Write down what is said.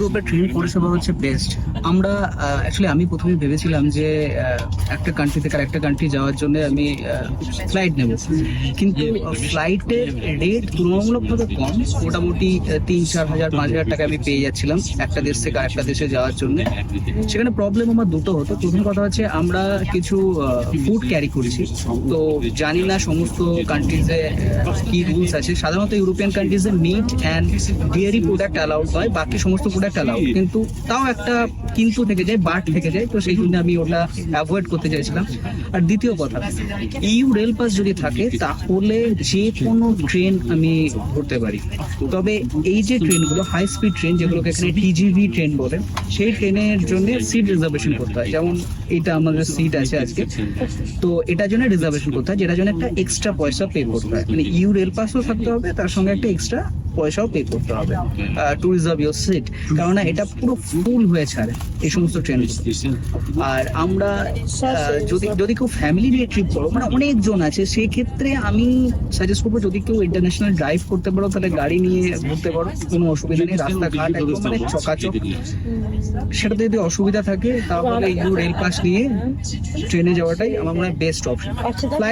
গ্রুপের ট্রেন পরিষেবা হচ্ছে বেস্ট আমরা অ্যাকচুয়ালি আমি প্রথমে ভেবেছিলাম যে একটা কান্ট্রি থেকে আরেকটা কান্ট্রি যাওয়ার জন্য আমি ফ্লাইট নেব। কিন্তু ফ্লাইটের রেট তুলনামূলকভাবে কম। মোটামুটি তিন চার হাজার পাঁচ হাজার টাকা আমি পেয়ে যাচ্ছিলাম একটা দেশ থেকে আরেকটা দেশে যাওয়ার জন্য। সেখানে প্রবলেম আমার দুটো হতো। প্রথম কথা হচ্ছে আমরা কিছু ফুড ক্যারি করেছি। তো জানি না সমস্ত কান্ট্রিজে কি রুলস আছে। সাধারণত European কান্ট্রিজে meat and dairy product allowed হয়। বাকি সমস্ত প্রোডাক্ট অ্যালাউড কিন্তু তাও একটা কিন্তু থেকে যায় বাট থেকে যায় তো সেই জন্য আমি ওটা অ্যাভয়েড করতে চাইছিলাম। আর দ্বিতীয় কথা ইউ রেল পাস যদি থাকে তাহলে যে কোনো ট্রেন আমি ধরতে পারি। তবে এই যে ট্রেনগুলো হাই স্পিড ট্রেন যেগুলোকে এখানে টিজিভি ট্রেন বলে সেই ট্রেনের জন্য সিট রিজার্ভেশন করতে হয়। যেমন এটা আমাদের সিট আছে আজকে। তো এটার জন্য রিজার্ভেশন করতে হয় যেটার জন্য একটা এক্সট্রা পয়সা পে করতে হয়। মানে ইউ রেল পাসও থাকতে হবে তার সঙ্গে একটা এক্সট্রা পয়সাও পে করতে হবে। টু রিজার্ভ ইউর সিট কেননা এটা পুরো ফুল হয়ে ছাড়ে এই সমস্ত ট্রেন আর আমরা যদি যদি কেউ ফ্যামিলি নিয়ে ট্রিপ করো মানে অনেকজন আছে সেই ক্ষেত্রে আমি সাজেস্ট করব যদি কেউ ইন্টারন্যাশনাল ড্রাইভ করতে পারো তাহলে গাড়ি নিয়ে ঘুরতে পারো। কোনো অসুবিধা নেই রাস্তাঘাট একদম মানে চকাচক। সেটাতে যদি অসুবিধা থাকে তাহলে ইউ রেল পাস নিয়ে ট্রেনে যাওয়াটাই আমার মনে হয় বেস্ট অপশন